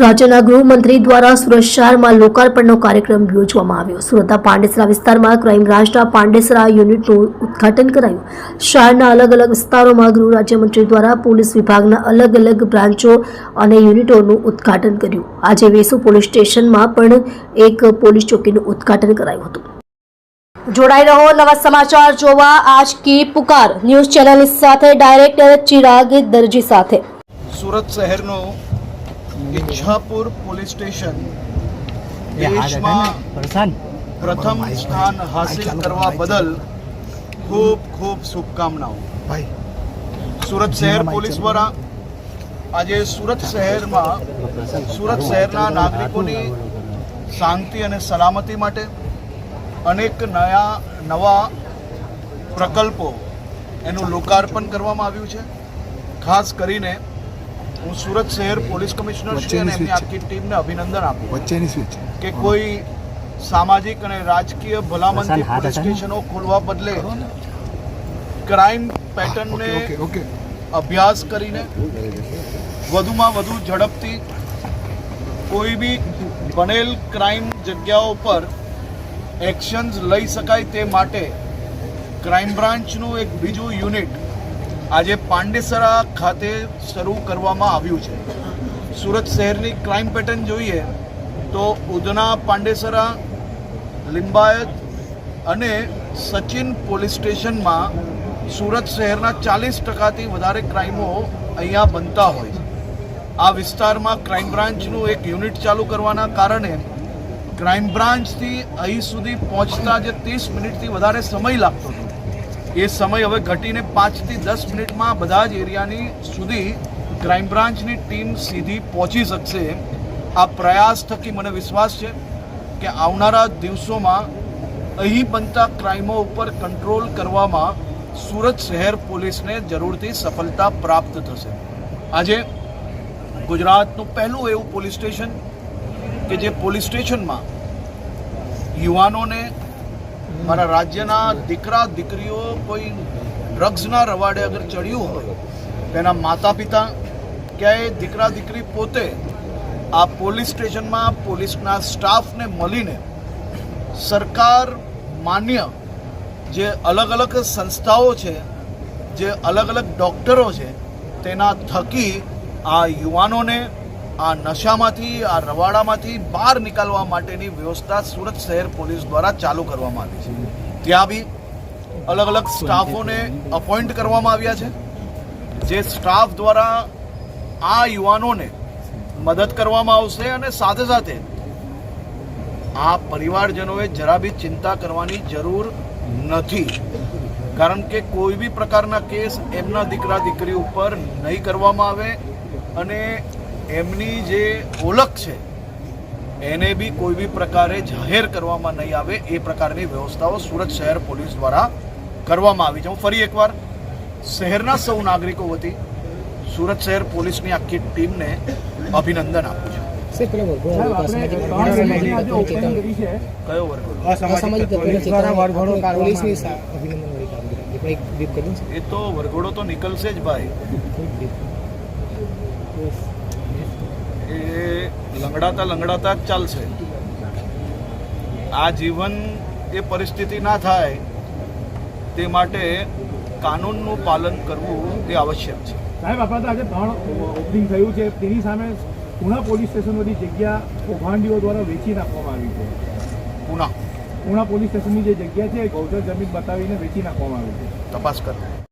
રાજ્યના ગૃહમંત્રી દ્વારા સુરત શહેરમાં લોકાર્પણનો કાર્યક્રમ યોજવામાં આવ્યો. સુરતના પાંડેસરા વિસ્તારમાં ક્રાઇમ બ્રાન્ચના પાંડેસરા યુનિટનું ઉદ્ઘાટન કરાયું. શહેરના અલગ અલગ વિસ્તારોમાં ગૃહ રાજ્યમંત્રી દ્વારા પોલીસ વિભાગના અલગ અલગ બ્રાન્ચો અને યુનિટોનું ઉદ્ઘાટન કર્યું. આજે વેસુ પોલીસ સ્ટેશનમાં પણ એક પોલીસ ચોકીનું ઉદ્ઘાટન કરાયું હતું. જોડાઈ રહો નવા સમાચાર જોવા. આજ કી પુકાર. ન્યૂઝ ચેનલ સાથે ડાયરેક્ટર ચિરાગ દરજી સાથે. સુરત શહેરનું ઈચ્છાપુર પોલીસ સ્ટેશન દેશમાં પ્રથમ સ્થાન હાસિલ કરવા બદલ ખૂબ ખૂબ શુભકામનાઓ. સુરત શહેર પોલીસ દ્વારા આજે સુરત શહેરમાં સુરત શહેરના નાગરિકોની શાંતિ અને સલામતી માટે અનેક નયા નવા પ્રકલ્પો એનું લોકાર્પણ કરવામાં આવ્યું છે. ખાસ કરીને હું સુરત શહેર પોલીસ કમિશનર છું અને એમની આખી ટીમને અભિનંદન આપું વચ્ચેની સ્વિચ કે કોઈ સામાજિક અને રાજકીય ભલામણથી પોલીસ સ્ટેશનો ખોલવા બદલે ક્રાઇમ પેટર્નને અભ્યાસ કરીને વધુમાં વધુ ઝડપથી કોઈ બી બનેલ ક્રાઇમ જગ્યાઓ પર એક્શન્સ લઈ શકાય તે માટે ક્રાઇમ બ્રાન્ચનું એક બીજું યુનિટ આજે પાંડેસરા ખાતે શરૂ કરવામાં આવ્યું છે. સુરત શહેરની ક્રાઇમ પેટર્ન જોઈએ તો ઉધના પાંડેસરા, લિંબાયત અને સચિન પોલીસ સ્ટેશનમાં સુરત શહેરના ચાલીસ ટકાથી વધારે ક્રાઇમો અહીંયા બનતા હોય છે. આ વિસ્તારમાં ક્રાઇમ બ્રાન્ચનું એક યુનિટ ચાલુ કરવાના કારણે ક્રાઇમ બ્રાન્ચથી અહીં સુધી પહોંચતા જે ત્રીસ મિનિટથી વધારે સમય લાગતો હતો. એ સમય હવે ઘટીને પાંચથી દસ મિનિટમાં બધા જ એરિયાની સુધી ક્રાઇમ બ્રાન્ચની ટીમ સીધી પહોંચી શકશે. આ પ્રયાસ થકી મને વિશ્વાસ છે કે આવનારા દિવસોમાં અહીં બનતા ક્રાઇમો ઉપર કંટ્રોલ કરવામાં સુરત શહેર પોલીસને જરૂરથી સફળતા પ્રાપ્ત થશે. આજે ગુજરાતનું પહેલું એવું પોલીસ સ્ટેશન કે જે પોલીસ સ્ટેશનમાં યુવાનોને મારા રાજ્યના દીકરા, દીકરીઓ કોઈ ડ્રગ્સના રવાડે અગર ચડ્યું હોય તેના માતા પિતા ક્યાંય દીકરા, દીકરી પોતે આ પોલીસ સ્ટેશનમાં પોલીસના સ્ટાફને મળીને સરકાર માન્ય જે અલગ અલગ સંસ્થાઓ છે, જે અલગ અલગ ડૉક્ટરો છે, તેના થકી આ યુવાનોને આ નશામાંથી, આ રવાડામાંથી બહાર નીકળવા માટેની વ્યવસ્થા સુરત શહેર પોલીસ દ્વારા ચાલુ કરવામાં આવી છે. ત્યાં બી અલગ અલગ સ્ટાફોને અપોઇન્ટ કરવામાં આવ્યા છે, જે સ્ટાફ દ્વારા આ યુવાનોને મદદ કરવામાં આવશે અને સાથે સાથે આ પરિવારજનોએ જરા બી ચિંતા કરવાની જરૂર નથી. કારણ કે કોઈ બી પ્રકારના કેસ એમના દીકરા દીકરી ઉપર નહીં કરવામાં આવે અને એમની જે ઓળખ છે એને બી કોઈ બી પ્રકારે જાહેર કરવામાં નહીં આવે એ પ્રકારની વ્યવસ્થાઓ સુરત શહેર પોલીસ દ્વારા કરવામાં આવી છે. હું ફરી એકવાર શહેરના સૌ નાગરિકો વતી સુરત શહેર પોલીસની આખી ટીમને અભિનંદન આપું છું. એ તો વરઘોડો તો નીકળશે જ ભાઈ. એ લંગડાતા લંગડાતા જ ચાલશે. આ જીવન એ પરિસ્થિતિ ના થાય તે માટે કાનૂનનું પાલન કરવું તે આવશ્યક છે. સાહેબ આપણા તો આજે ત્રણ ઓપનિંગ થયું છે. તેની સામે પુણા પોલીસ સ્ટેશન બધી જગ્યા કૌભાંડીઓ દ્વારા વેચી નાખવામાં આવી છે. પુના પુણા પોલીસ સ્ટેશનની જે જગ્યા છે ગૌચર જમીન બતાવીને વેચી નાખવામાં આવી છે. તપાસ કર